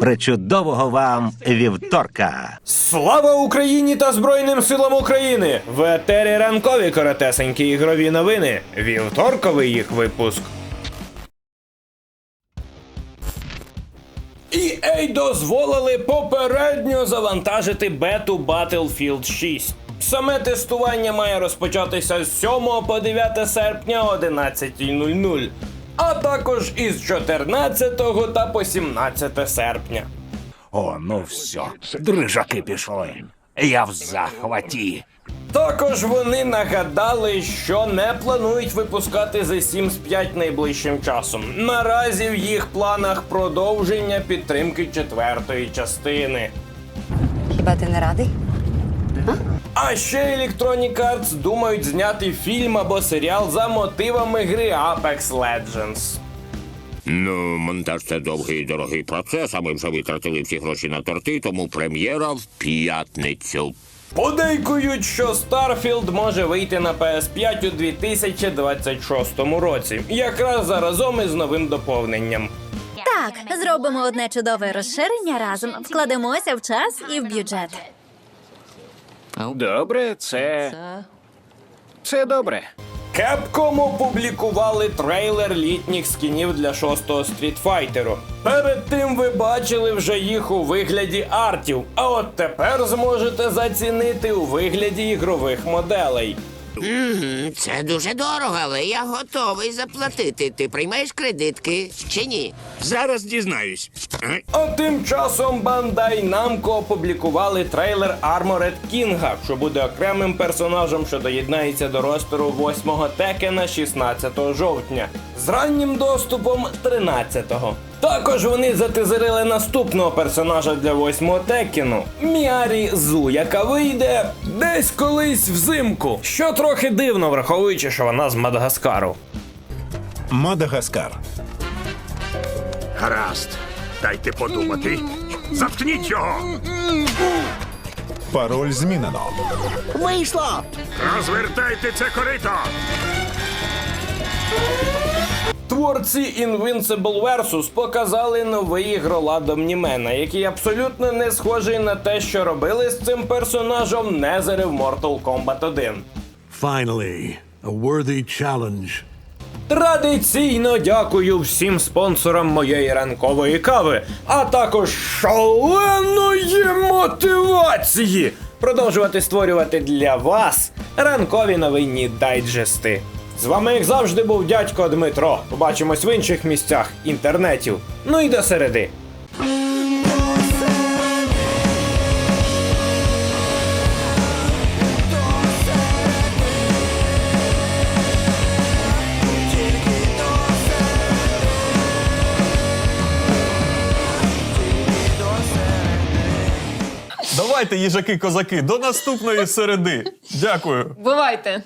Причудового вам вівторка! Слава Україні та Збройним силам України! В етері ранкові коротесенькі ігрові новини. Вівторковий їх випуск. EA дозволили попередньо завантажити бету Battlefield 6. Саме тестування має розпочатися з 7 по 9 серпня о 11.00, а також із 14 та по 17 серпня. О, ну все, дрижаки пішли. Я в захваті. Також вони нагадали, що не планують випускати The Sims 5 найближчим часом. Наразі в їх планах продовження підтримки четвертої частини. Хіба ти не радий? А ще Electronic Arts думають зняти фільм або серіал за мотивами гри Apex Legends. Ну, монтаж це довгий і дорогий процес, а ми вже витратили всі гроші на торти, тому прем'єра в п'ятницю. Подейкують, що Starfield може вийти на PS5 у 2026 році, якраз заразом із новим доповненням. Так, зробимо одне чудове розширення разом, вкладемося в час і в бюджет. Добре, це. Це добре. Capcom опублікували трейлер літніх скінів для шостого стрітфайтеру. Перед тим ви бачили вже їх у вигляді артів, а от тепер зможете зацінити у вигляді ігрових моделей. Це дуже дорого, але я готовий заплатити. Ти приймаєш кредитки чи ні? Зараз дізнаюсь. Е? А тим часом Bandai Namco опублікували трейлер Armored King, що буде окремим персонажем, що доєднається до ростеру 8-го Текена 16 жовтня, з раннім доступом 13-го. Також вони затизерили наступного персонажа для 8-го Текену Міарі Зу, яка вийде десь колись взимку. Що трохи дивно, враховуючи, що вона з Мадагаскару. Мадагаскар. Гаразд. Дайте подумати. Заткніть його! Пароль змінено. Вийшло! Розвертайте це корито! Творці Invincible Versus показали новий ігролад Омнімена, який абсолютно не схожий на те, що робили з цим персонажем Незери в Mortal Kombat 1. Finally, a worthy challenge. Традиційно дякую всім спонсорам моєї ранкової кави, а також шаленої мотивації продовжувати створювати для вас ранкові новинні дайджести. З вами, як завжди, був дядько Дмитро. Побачимось в інших місцях інтернетів. Ну і до середи. Давайте, їжаки-козаки, до наступної середи. Дякую. Бувайте!